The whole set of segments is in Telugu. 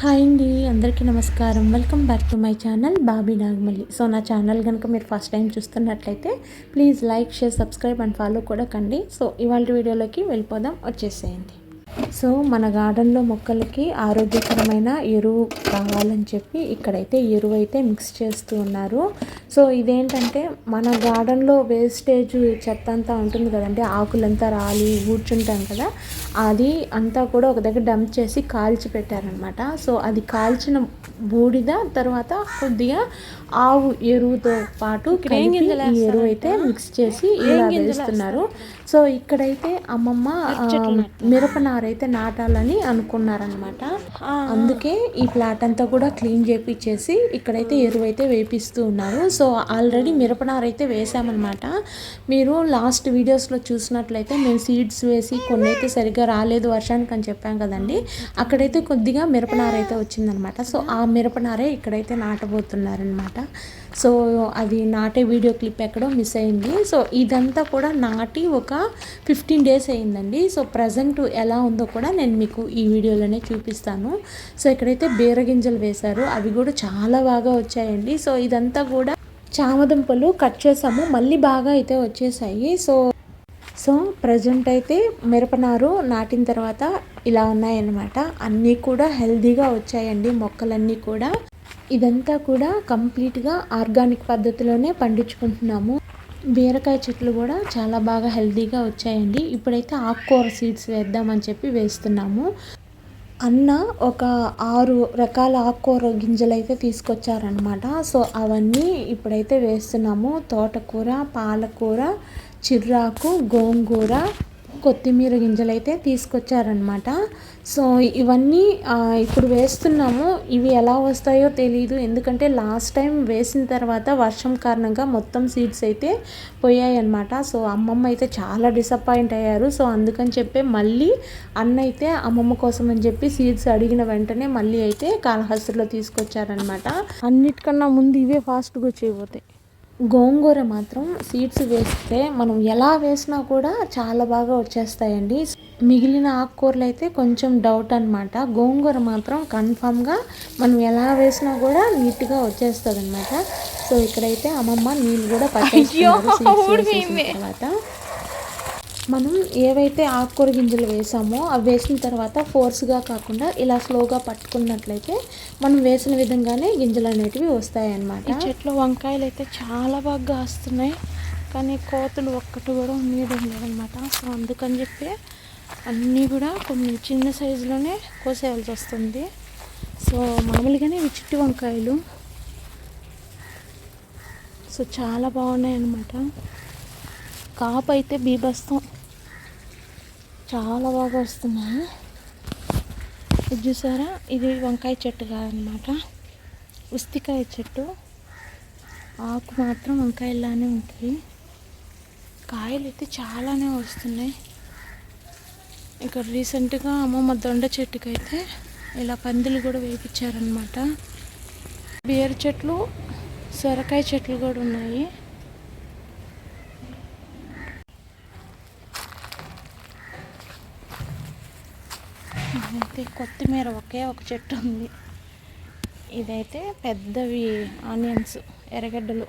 హాయ్ అండి అందరికీ నమస్కారం. Welcome back to my channel Bobby Nagamalli. So నా ఛానల్ కనుక మీరు ఫస్ట్ టైం చూస్తున్నట్లయితే please like share subscribe and follow కూడా కండి. సో ఇవాళ వీడియోలోకి వెళ్ళిపోదాం వచ్చేసేయండి. సో మన గార్డెన్లో మొక్కలకి ఆరోగ్యకరమైన ఎరువు కావాలని చెప్పి ఇక్కడైతే ఎరువు అయితే మిక్స్ చేస్తూ ఉన్నారు. సో ఇదేంటంటే మన గార్డెన్లో వేస్టేజ్ చెత్త అంతా ఉంటుంది కదండి ఆకులంతా రాలి కూర్చుంటాం కదా అది అంతా కూడా ఒక దగ్గర డంప్ చేసి కాల్చి పెట్టారనమాట సో అది కాల్చిన బూడిద తర్వాత కొద్దిగా ఆవు ఎరువుతో పాటు కలిపి ఈ ఎరువు అయితే మిక్స్ చేసి ఇలా వేస్తున్నారు. సో ఇక్కడైతే అమ్మమ్మ మిరపనార అయితే నాటాలని అనుకున్నారనమాట అందుకే ఈ ప్లాట్ అంతా కూడా క్లీన్ చేపించేసి ఇక్కడైతే ఎరువు అయితే వేపిస్తూ ఉన్నారు. సో ఆల్రెడీ మిరపనార అయితే వేసామన్నమాట. మీరు లాస్ట్ వీడియోస్లో చూసినట్లయితే మేము సీడ్స్ వేసి కొన్ని అయితే సరిగ్గా రాలేదు వర్షానికి అని చెప్పాం కదండి. అక్కడైతే కొద్దిగా మిరపనార అయితే వచ్చిందనమాట సో ఆ మిరపనారే ఇక్కడైతే నాటబోతున్నారనమాట సో అది నాటే వీడియో క్లిప్ ఎక్కడో మిస్ అయింది. సో ఇదంతా కూడా నాటి ఒక ఫిఫ్టీన్ డేస్ అయిందండి. సో ప్రజెంట్ ఎలా ఉందో కూడా నేను మీకు ఈ వీడియోలోనే చూపిస్తాను. సో ఇక్కడైతే బీరగింజలు వేశారు అవి కూడా చాలా బాగా వచ్చాయండి. సో ఇదంతా కూడా చామదుంపలు కట్ చేసాము. మళ్ళీ బాగా అయితే వచ్చేసాయి. సో సో ప్రజెంట్ అయితే మిరపనారు నాటిన తర్వాత ఇలా ఉన్నాయన్నమాట. అన్నీ కూడా హెల్దీగా వచ్చాయండి మొక్కలన్నీ కూడా. ఇదంతా కూడా కంప్లీట్గా ఆర్గానిక్ పద్ధతిలోనే పండించుకుంటున్నాము. బీరకాయ చెట్లు కూడా చాలా బాగా హెల్తీగా వచ్చాయండి. ఇప్పుడైతే ఆకుకూర సీడ్స్ వేద్దామని చెప్పి వేస్తున్నాము. అన్న ఒక ఆరు రకాల ఆకుకూర గింజలు అయితే తీసుకొచ్చారనమాట సో అవన్నీ ఇప్పుడైతే వేస్తున్నాము. తోటకూర పాలకూర చిర్రాకు గోంగూర కొత్తిమీర గింజలు అయితే తీసుకొచ్చారనమాట సో ఇవన్నీ ఇప్పుడు వేస్తున్నాము. ఇవి ఎలా వస్తాయో తెలియదు ఎందుకంటే లాస్ట్ టైం వేసిన తర్వాత వర్షం కారణంగా మొత్తం సీడ్స్ అయితే పోయాయి అనమాట సో అమ్మమ్మ అయితే చాలా డిసప్పాయింట్ అయ్యారు. సో అందుకని చెప్పి మళ్ళీ అన్న అయితే అమ్మమ్మ కోసం అని చెప్పి సీడ్స్ అడిగిన వెంటనే మళ్ళీ అయితే కాళహస్తిలో తీసుకొచ్చారనమాట అన్నిటికన్నా ముందు ఇవే ఫాస్ట్గా వచ్చేయబోతాయి గోంగూర మాత్రం సీడ్స్ వేస్తే మనం ఎలా వేసినా కూడా చాలా బాగా వచ్చేస్తాయండి. మిగిలిన ఆకుకూరలు అయితే కొంచెం డౌట్ అనమాట గోంగూర మాత్రం కన్ఫామ్గా మనం ఎలా వేసినా కూడా నీట్గా వచ్చేస్తుంది అనమాట సో ఇక్కడైతే అమ్మమ్మ నీళ్ళు కూడా పట్టేస్తున్నారు తర్వాత. మనం ఏవైతే ఆకుకూర గింజలు వేసామో అవి వేసిన తర్వాత ఫోర్స్గా కాకుండా ఇలా స్లోగా పట్టుకున్నట్లయితే మనం వేసిన విధంగానే గింజలు అనేటివి వస్తాయన్నమాట. ఈ చెట్లు వంకాయలు అయితే చాలా బాగా వస్తున్నాయి కానీ కోతులు ఒక్కటి కూడా ఉండడం లేదనమాట సో అందుకని చెప్పి అన్నీ కూడా కొన్ని చిన్న సైజులోనే కోసేయాల్సి వస్తుంది. సో మామూలుగానే ఇవి చిట్టి వంకాయలు. సో చాలా బాగున్నాయి అన్నమాట కాపు అయితే బీభస్తం చాలా బాగా వస్తున్నాయి. ఇది చూసారా? ఇది వంకాయ చెట్టు కాదనమాట. ఉస్తికాయ చెట్టు. ఆకు మాత్రం వంకాయలానే ఉంటుంది. కాయలు అయితే చాలానే వస్తున్నాయి. ఇక్కడ రీసెంట్గా అమ్మమ్మ దొండ చెట్టుకైతే ఇలా పందులు కూడా వేయించారనమాట. బీర చెట్లు సొరకాయ చెట్లు కూడా ఉన్నాయి. అయితే కొత్తిమీర ఒకే ఒక చెట్టు ఉంది. ఇదైతే పెద్దవి ఆనియన్స్ ఎర్రగడ్డలు.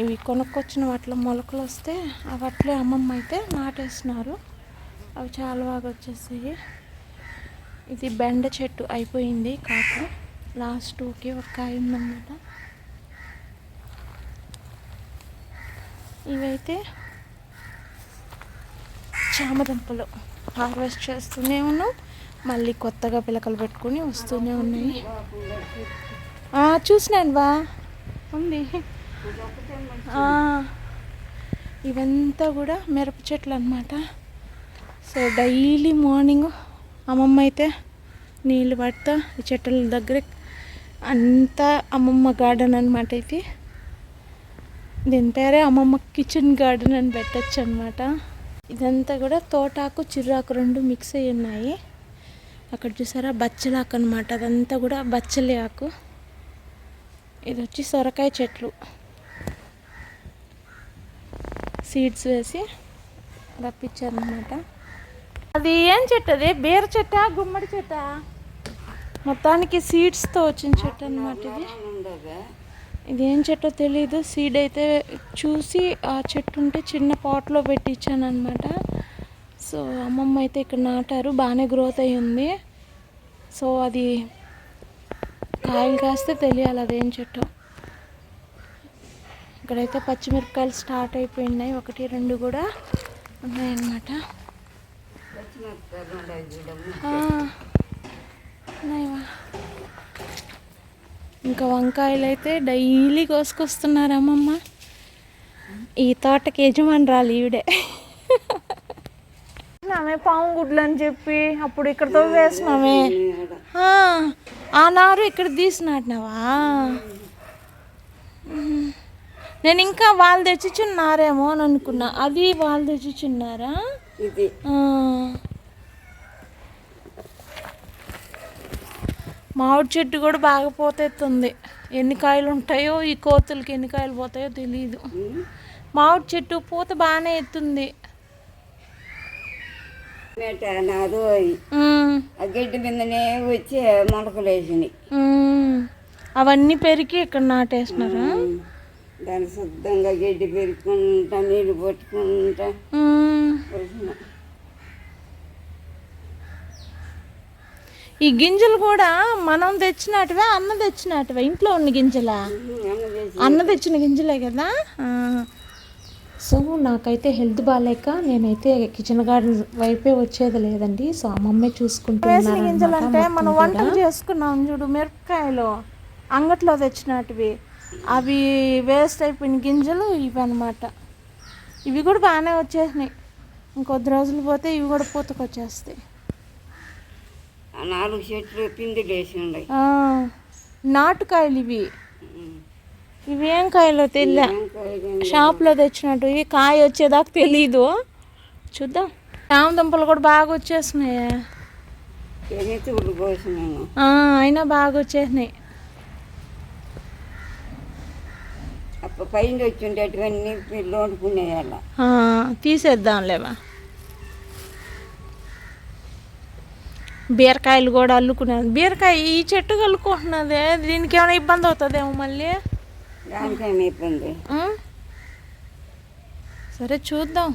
ఇవి కొనుక్కొచ్చిన వాటిలో మొలకలు వస్తే ఆ వాటిలో అమ్మమ్మ అయితే నాటేస్తున్నారు అవి చాలా బాగా వచ్చేసాయి. ఇది బెండ చెట్టు అయిపోయింది కాకు లాస్ట్కి ఒక కాయ ఉందన్నమాట. ఇవైతే చామదుంపలు. హార్వెస్ట్ చేస్తూనే ఉన్నాం. మళ్ళీ కొత్తగా పిలకలు పెట్టుకుని వస్తూనే ఉన్నాయి. చూసినాను బా ఉంది. ఇవంతా కూడా మిరప చెట్లు అనమాట సో డైలీ మార్నింగ్ అమ్మమ్మ అయితే నీళ్ళు పడతా ఈ చెట్ల దగ్గర అంతా అమ్మమ్మ గార్డెన్ అనమాట అయితే దీని పేరే అమ్మమ్మ కిచెన్ గార్డెన్ అని పెట్టచ్చు అనమాట ఇదంతా కూడా తోటాకు చిర్రాకు రెండు మిక్స్ అయి ఉన్నాయి. అక్కడ చూసారా? బచ్చలాకు అనమాట అదంతా కూడా బచ్చలి ఆకు. ఇది వచ్చి సొరకాయ చెట్లు. సీడ్స్ వేసి రప్పించారనమాట అది ఏం చెట్టు అది? బీర చెట్ట? గుమ్మడి చెట్ట? మొత్తానికి సీడ్స్తో వచ్చిన చెట్టు అనమాట ఇది. ఇది ఏం చెట్టో తెలియదు సీడ్ అయితే చూసి ఆ చెట్టు ఉంటే చిన్న పాట్లో పెట్టించాను అనమాట సో అమ్మమ్మ అయితే ఇక్కడ నాటారు. బాగానే గ్రోత్ అయ్యి ఉంది. సో అది కాయలు కాస్తే తెలియాలి అదేం చెట్టు. ఇక్కడైతే పచ్చిమిరపకాయలు స్టార్ట్ అయిపోయినాయి. ఒకటి రెండు కూడా ఉన్నాయన్నమాట. ఇంకా వంకాయలు అయితే డైలీ కోసుకొస్తున్నారు అమ్మమ్మ ఈ తోటకి యజమానురాలు ఈవిడే. ఆమె పాము గుడ్లు అని చెప్పి అప్పుడు ఇక్కడతో వేసినామే. ఆ, నారు ఇక్కడ తీసినాటినావా? మ్మ్. నేను ఇంకా వాళ్ళు తెచ్చిచున్నారేమో అని అనుకున్నా. అది వాళ్ళు తెచ్చిచున్నారా ఇది. మామిడి చెట్టు కూడా బాగా పోతెత్తుంది. ఎన్ని కాయలు ఉంటాయో ఈ కోతులకి ఎన్ని కాయలు పోతాయో తెలియదు మామిడి చెట్టు పూత బాగానే ఎత్తుంది. గడ్డి మీదనే వచ్చి మొలకలు వేసినాయి. అవన్నీ పెరిగి ఇక్కడ నాటేసినారా? దాన్ని శుద్ధంగా గడ్డి పెరుక్కుంటా నీళ్ళు పట్టుకుంటా ఉమ్. వేసిన ఈ గింజలు కూడా మనం తెచ్చినట్టువే అన్న తెచ్చినట్టువే ఇంట్లో ఉన్న గింజలా? అన్న తెచ్చిన గింజలే కదా. సో నాకైతే హెల్త్ బాగాలేక నేనైతే కిచెన్ గార్డెన్ వైపే వచ్చేది లేదండి. సో అమ్మమ్మే చూసుకుంటున్నారు గింజలు అంటే మనం వంటలు చేసుకున్నాం చూడు మిరపకాయలు అంగట్లో తెచ్చినట్టువి అవి వేస్ట్ అయిపోయిన గింజలు ఇవి అనమాట ఇవి కూడా బాగానే వచ్చేసినాయి. ఇంకొద్ది రోజులు పోతే ఇవి కూడా పూతకొచ్చేస్తాయి. నాలుగు చెట్లు పిందులు వేసి ఉన్నాయి నాటుకాయలు ఇవి. ఇవి ఏం కాయలో తెలియ షాప్లో తెచ్చినట్టు ఇవి కాయ వచ్చేదాకా తెలీదు. చూద్దాం. రామదుంపలు కూడా బాగా ఆ, అయినా బాగా వచ్చేసినాయి. పైన వచ్చి ఉండేటివన్నీ ఆ, తీసేద్దాంలేవా? బీరకాయలు కూడా అల్లుకున్నాను. బీరకాయ ఈ చెట్టు కలుకుంటున్నదే దీనికి ఏమైనా ఇబ్బంది అవుతుందేమో మళ్ళీ? దానికైనా ఇబ్బంది? ఆ? సరే చూద్దాం.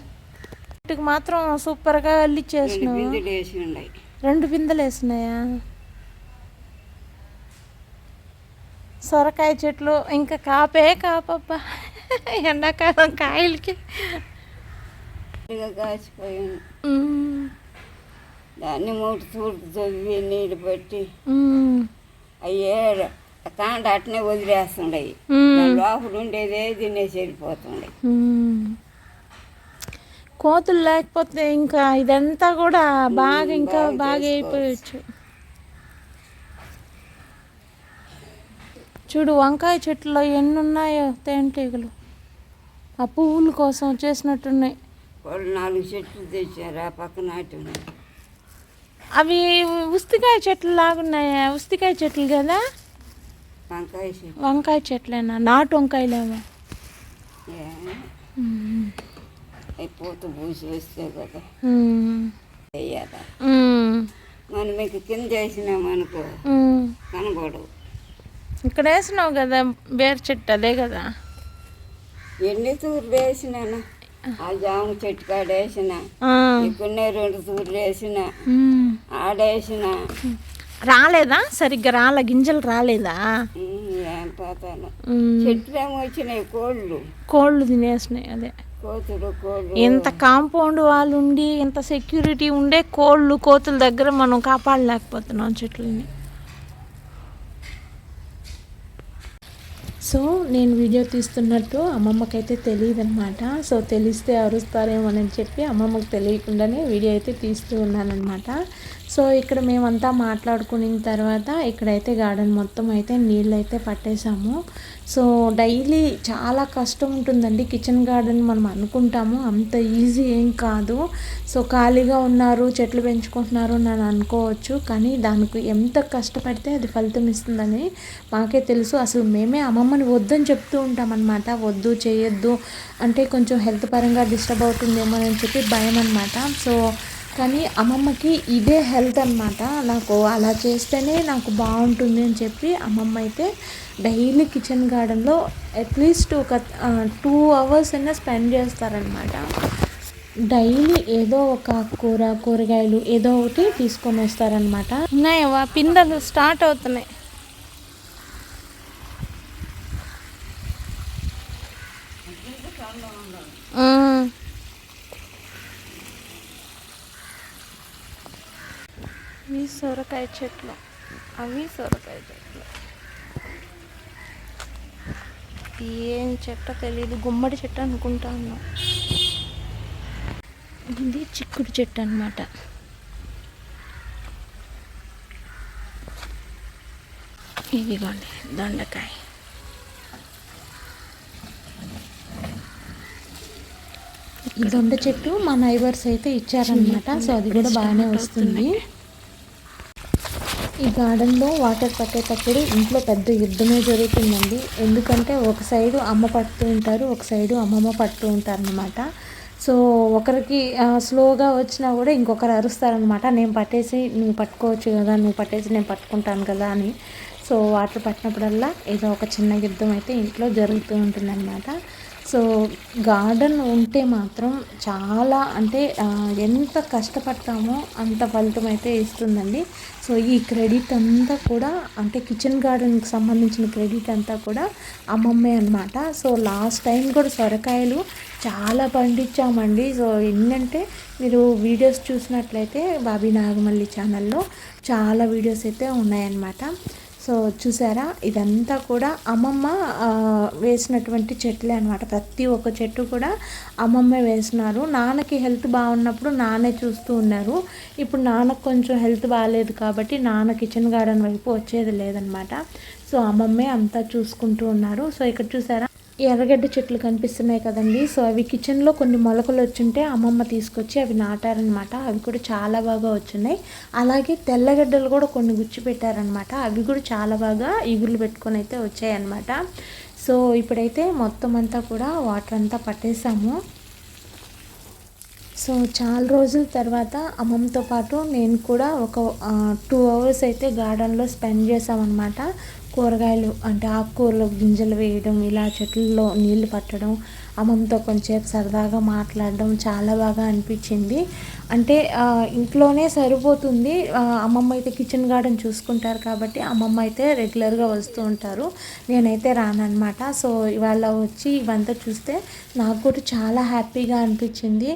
చెట్టుకు మాత్రం సూపర్గా ఉన్నాయి రెండు బిందెలు వేసినాయా? సొరకాయ చెట్లు ఇంకా కాపే కాపబ్బా ఎండాకాలం కాయలకి. మ్మ్. దాన్ని మూడు తూర్పు తవ్వి నీళ్ళు పట్టి. అయ్యే కాండ అట్నే. దాని లోపల ఉండేదే తినేసి వెళ్ళిపోతుండే మ్మ్. కోతులు లేకపోతే ఇంకా ఇదంతా కూడా బాగా ఇంకా బాగా అయిపోయచ్చు చూడు వంకాయ చెట్లో ఎన్ని ఉన్నాయో తేనెటీగలు ఆ పువ్వుల కోసం వచ్చేసినట్టున్నాయి నాలుగు చెట్లు తెచ్చారు ఆ పక్క నాటి ఉన్నాయి. అవి ఉస్తికాయ చెట్లు లాగున్నాయా? ఉస్తికాయ చెట్లు కదా? వంకాయ చెట్లు. వంకాయ చెట్లేనా? నాటు వంకాయలేమో పూత పూసి వస్తే కదా. వేయాలి. మనం మీకు కింద వేసినామనుకో. కనబడవు. ఇక్కడ వేసినావు కదా బేర్ చెట్టు అదే కదా? ఎన్ని తూర్లు వేసినాను? ఆ జామ చెట్టు కాడ వేసిన ఆ. ఇక్కడనే రెండు తూర్లు వేసిన. ఆడేసిన. రాలేదా? సరిగ్గా రాలే గింజలు రాలేదా? ఏం పోతాను. చెట్లు ఏమో వచ్చినాయి కోళ్ళు. కోళ్ళు తినేసినాయి అదే. కోతులు కోళ్ళు. ఇంత కాంపౌండ్ వాళ్ళు ఉండి ఇంత సెక్యూరిటీ ఉండే కోళ్ళు కోతుల దగ్గర మనం కాపాడలేకపోతున్నాం చెట్లని. సో నేను వీడియో తీస్తున్నట్టు అమ్మమ్మకైతే తెలియదు అనమాట సో తెలిస్తే అరుస్తారేమో అని చెప్పి అమ్మమ్మకి తెలియకుండానే వీడియో అయితే తీస్తూ ఉన్నానమాట సో ఇక్కడ మేమంతా మాట్లాడుకున్న తర్వాత ఇక్కడైతే గార్డెన్ మొత్తం అయితే నీళ్ళు అయితే పట్టేశాము. సో డైలీ చాలా కష్టం ఉంటుందండి. కిచెన్ గార్డెన్ మనం అనుకుంటాము. అంత ఈజీ ఏం కాదు. సో ఖాళీగా ఉన్నారు చెట్లు పెంచుకుంటున్నారు అని అనుకోవచ్చు. కానీ దానికి ఎంత కష్టపడితే అది ఫలితం ఇస్తుందని మాకే తెలుసు. అసలు మేమే అమ్మమ్మని వద్దని చెప్తూ ఉంటాం అనమాట వద్దు చేయొద్దు. అంటే కొంచెం హెల్త్ పరంగా డిస్టర్బ్ అవుతుందేమో అని చెప్పి భయం అనమాట సో కానీ అమ్మమ్మకి ఇదే హెల్త్ అనమాట నాకు అలా చేస్తేనే నాకు బాగుంటుంది అని చెప్పి అమ్మమ్మ అయితే డైలీ కిచెన్ గార్డెన్లో అట్లీస్ట్ ఒక టూ అవర్స్ అయినా స్పెండ్ చేస్తారనమాట డైలీ ఏదో ఒక కూర కూరగాయలు ఏదో ఒకటి తీసుకొని వస్తారనమాట ఉన్నాయవా పిందెలు స్టార్ట్ అవుతున్నాయి. ఆ. ఇవి సొరకాయ చెట్లు. అవి సొరకాయ చెట్లు. ఏం చెట్ట తెలియదు గుమ్మడి చెట్టు అనుకుంటాను. ఇది చిక్కుడు చెట్టు అనమాట ఇదిగోండి దొండకాయ. దొండ చెట్టు మా నైబర్స్ అయితే ఇచ్చారనమాట సో అది కూడా బాగానే వస్తుంది. ఈ గార్డెన్లో వాటర్ పట్టేటప్పుడు ఇంట్లో పెద్ద యుద్ధమే జరుగుతుందండి. ఎందుకంటే ఒక సైడు అమ్మ పడుతూ ఉంటారు ఒక సైడు అమ్మమ్మ పడుతూ ఉంటారు అన్నమాట సో ఒకరికి స్లోగా వచ్చినా కూడా ఇంకొకరు అరుస్తారనమాట నేను పట్టేసి నువ్వు పట్టుకోవచ్చు కదా నువ్వు పట్టేసి నేను పట్టుకుంటాను కదా అని. సో వాటర్ పట్టినప్పుడల్లా ఏదో ఒక చిన్న యుద్ధం అయితే ఇంట్లో జరుగుతూ ఉంటుందన్నమాట. సో గార్డెన్ ఉంటే మాత్రం చాలా అంటే ఎంత కష్టపడతామో అంత ఫలితం అయితే ఇస్తుందండి. సో ఈ క్రెడిట్ అంతా కూడా అంటే కిచెన్ గార్డెన్కి సంబంధించిన క్రెడిట్ అంతా కూడా అమ్మమ్మే అనమాట సో లాస్ట్ టైం కూడా సొరకాయలు చాలా పండించామండి. సో ఏంటంటే మీరు వీడియోస్ చూసినట్లయితే బాబీ నాగమల్లి ఛానల్లో చాలా వీడియోస్ అయితే ఉన్నాయన్నమాట. సో చూసారా? ఇదంతా కూడా అమ్మమ్మ వేసినటువంటి చెట్లే అనమాట ప్రతి ఒక్క చెట్టు కూడా అమ్మమ్మే వేసినారు. నాన్నకి హెల్త్ బాగున్నప్పుడు నాన్నే చూస్తూ ఉన్నారు. ఇప్పుడు నాన్నకు కొంచెం హెల్త్ బాగాలేదు కాబట్టి నాన్న కిచెన్ గార్డెన్ వైపు వచ్చేది లేదనమాట సో అమ్మమ్మే అంతా చూసుకుంటూ ఉన్నారు. సో ఇక్కడ చూసారా? ఎర్రగడ్డ చెట్లు కనిపిస్తున్నాయి కదండి. సో అవి కిచెన్లో కొన్ని మొలకలు వచ్చుంటే అమ్మమ్మ తీసుకొచ్చి అవి నాటారనమాట. అవి కూడా చాలా బాగా వచ్చున్నాయి. అలాగే తెల్లగడ్డలు కూడా కొన్ని గుచ్చి పెట్టారనమాట అవి కూడా చాలా బాగా ఇగులు పెట్టుకొని అయితే వచ్చాయన్నమాట సో ఇప్పుడైతే మొత్తం అంతా కూడా వాటర్ అంతా పట్టేసాము. సో చాలా రోజుల తర్వాత అమ్మమ్మతో పాటు నేను కూడా ఒక టూ అవర్స్ అయితే గార్డెన్లో స్పెండ్ చేసామన్నమాట కూరగాయలు అంటే ఆకుకూరలు గింజలు వేయడం ఇలా చెట్లలో నీళ్ళు పట్టడం అమ్మమ్మతో కొంచెంసేపు సరదాగా మాట్లాడడం చాలా బాగా అనిపించింది. అంటే ఇంట్లోనే సరిపోతుంది. అమ్మమ్మ అయితే కిచెన్ గార్డెన్ చూసుకుంటారు కాబట్టి అమ్మమ్మ అయితే రెగ్యులర్గా వస్తూ ఉంటారు. నేనైతే రానమాట సో ఇవాళ వచ్చి ఇవంతా చూస్తే నాకు కూడా చాలా హ్యాపీగా అనిపించింది.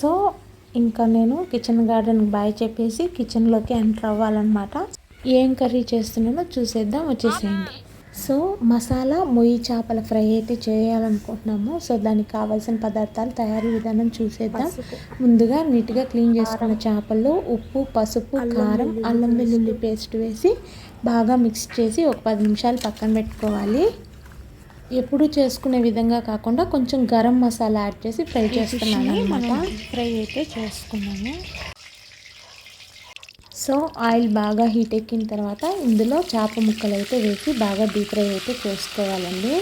సో ఇంకా నేను కిచెన్ గార్డెన్ బాయ్ చెప్పేసి కిచెన్లోకి ఎంటర్ అవ్వాలన్నమాట. ఏం కర్రీ చేస్తున్నానో చూసేద్దాం వచ్చేసేయండి. సో మసాలా మొయ్యి చేపల ఫ్రై అయితే చేయాలనుకుంటున్నాము. సో దానికి కావాల్సిన పదార్థాలు తయారీ విధానం చూసేద్దాం. ముందుగా నీట్గా క్లీన్ చేసుకున్న చేపల్లో ఉప్పు పసుపు కారం అల్లం వెల్లుల్లి పేస్ట్ వేసి బాగా మిక్స్ చేసి ఒక పది నిమిషాలు పక్కన పెట్టుకోవాలి. ఎప్పుడు చేసుకునే విధంగా కాకుండా కొంచెం గరం మసాలా యాడ్ చేసి ఫ్రై చేస్తున్నాను అనమాట ఫ్రై అయితే చేసుకున్నాను సో ఆయిల్ బాగా హీట్ ఎక్కిన తర్వాత ఇందులో చేప ముక్కలు అయితే వేసి బాగా డీప్ ఫ్రై అయితే చేసుకోవాలండి.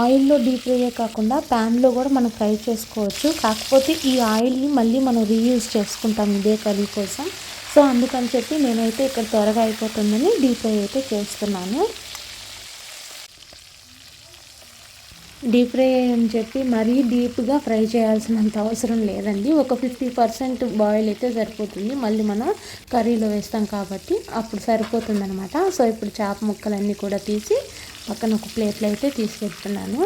ఆయిల్లో డీప్ ఫ్రైయే కాకుండా ప్యాన్లో కూడా మనం ఫ్రై చేసుకోవచ్చు. కాకపోతే ఈ ఆయిల్ని మళ్ళీ మనం రీయూజ్ చేసుకుంటాం ఇదే కర్రీ కోసం. సో అందుకని చెప్పి నేనైతే ఇక్కడ త్వరగా అయిపోతుందని డీప్ ఫ్రై అయితే చేస్తున్నాను. డీప్ ఫ్రై అని చెప్పి మరీ డీప్గా ఫ్రై చేయాల్సినంత అవసరం లేదండి. ఒక ఫిఫ్టీ పర్సెంట్ బాయిల్ అయితే సరిపోతుంది. మళ్ళీ మనం కర్రీలో వేస్తాం కాబట్టి అప్పుడు సరిపోతుంది అనమాట సో ఇప్పుడు చేప ముక్కలన్నీ కూడా తీసి పక్కన ఒక ప్లేట్లో అయితే తీసుకెళ్తున్నాను.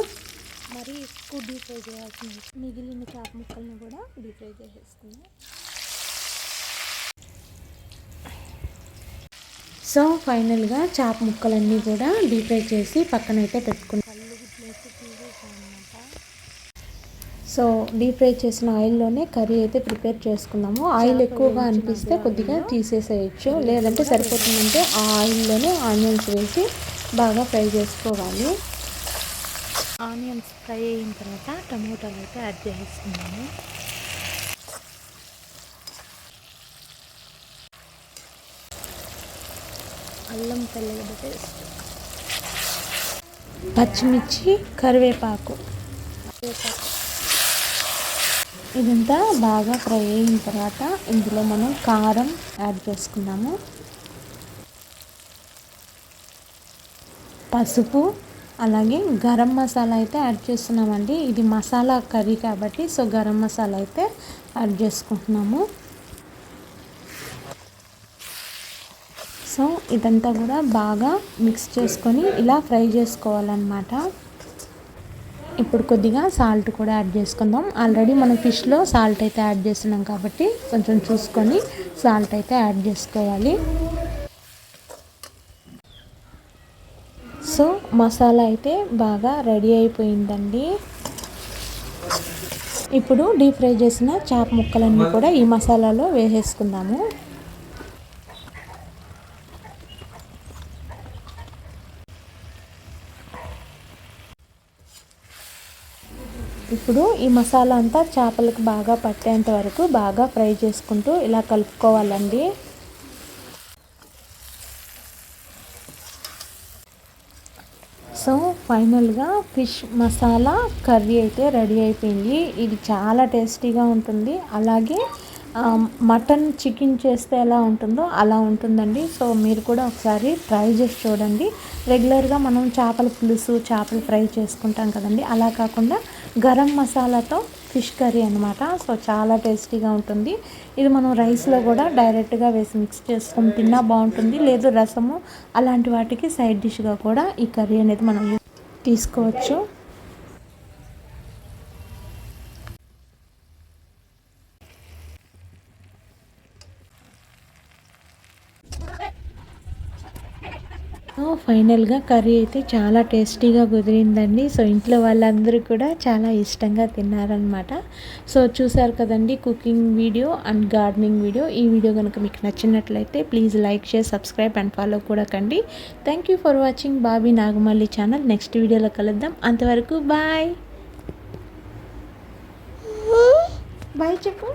మరీ ఎక్కువ డీప్ ఫ్రై చేయాల్సిన మిగిలిన చేప ముక్కల్ని కూడా డీప్ ఫ్రై చేసేసుకున్నాం సో ఫైనల్గా చేప ముక్కలన్నీ కూడా డీప్ ఫ్రై చేసి పక్కనైతే పెట్టుకున్నాను. సో డీప్ ఫ్రై చేసిన ఆయిల్లోనే కర్రీ అయితే ప్రిపేర్ చేసుకున్నాము. ఆయిల్ ఎక్కువగా అనిపిస్తే కొద్దిగా తీసేసేయచ్చు. లేదంటే సరిపోతుందంటే ఆ ఆయిల్లోనే ఆనియన్స్ వేసి బాగా ఫ్రై చేసుకోవాలి. ఆనియన్స్ ఫ్రై అయిన తర్వాత టమోటాలు అయితే యాడ్ చేసేస్తున్నాము. అల్లం తెల్లగడ్డ పేస్ట్. పచ్చిమిర్చి కరివేపాకు. కరివేపాకు ఇదంతా బాగా ఫ్రై అయిన తర్వాత ఇందులో మనం కారం యాడ్ చేసుకున్నాము. పసుపు అలాగే గరం మసాలా అయితే యాడ్ చేస్తున్నామండి. ఇది మసాలా కర్రీ కాబట్టి సో గరం మసాలా అయితే యాడ్ చేసుకుంటున్నాము. సో ఇదంతా కూడా బాగా మిక్స్ చేసుకొని ఇలా ఫ్రై చేసుకోవాలన్నమాట. ఇప్పుడు కొద్దిగా సాల్ట్ కూడా యాడ్ చేసుకుందాం. ఆల్రెడీ మనం ఫిష్లో సాల్ట్ అయితే యాడ్ చేస్తున్నాం కాబట్టి కొంచెం చూసుకొని సాల్ట్ అయితే యాడ్ చేసుకోవాలి. సో మసాలా అయితే బాగా రెడీ అయిపోయిందండి. ఇప్పుడు డీప్ ఫ్రై చేసిన చేప ముక్కలన్నీ కూడా ఈ మసాలాలో వేసేసుకుందాము. ఇప్పుడు ఈ మసాలా అంతా చేపలకు బాగా పట్టేంత వరకు బాగా ఫ్రై చేసుకుంటూ ఇలా కలుపుకోవాలండి. సో ఫైనల్గా ఫిష్ మసాలా కర్రీ అయితే రెడీ అయిపోయింది. ఇది చాలా టేస్టీగా ఉంటుంది. అలాగే మటన్ చికెన్ చేస్తే ఎలా ఉంటుందో అలా ఉంటుందండి. సో మీరు కూడా ఒకసారి ట్రై చేసి చూడండి. రెగ్యులర్గా మనం చేపల పులుసు చేపలు ఫ్రై చేసుకుంటాం కదండి. అలా కాకుండా గరం మసాలాతో ఫిష్ కర్రీ అనమాట సో చాలా టేస్టీగా ఉంటుంది. ఇది మనం రైస్లో కూడా డైరెక్ట్గా వేసి మిక్స్ చేసుకొని తిన్నా బాగుంటుంది. లేదు రసము అలాంటి వాటికి సైడ్ డిష్గా కూడా ఈ కర్రీ అనేది మనం తీసుకోవచ్చు ఫైనల్గా కర్రీ అయితే చాలా టేస్టీగా కుదిరిందండి. సో ఇంట్లో వాళ్ళందరూ కూడా చాలా ఇష్టంగా తిన్నారనమాట సో చూసారు కదండి cooking video and gardening video. ఈ వీడియో కనుక మీకు నచ్చినట్లయితే please like share subscribe and follow కూడా కండి. Thank you for watching Bobby Nagamalli channel. Next వీడియోలో కలుద్దాం. అంతవరకు బాయ్. బాయ్ చెప్పు.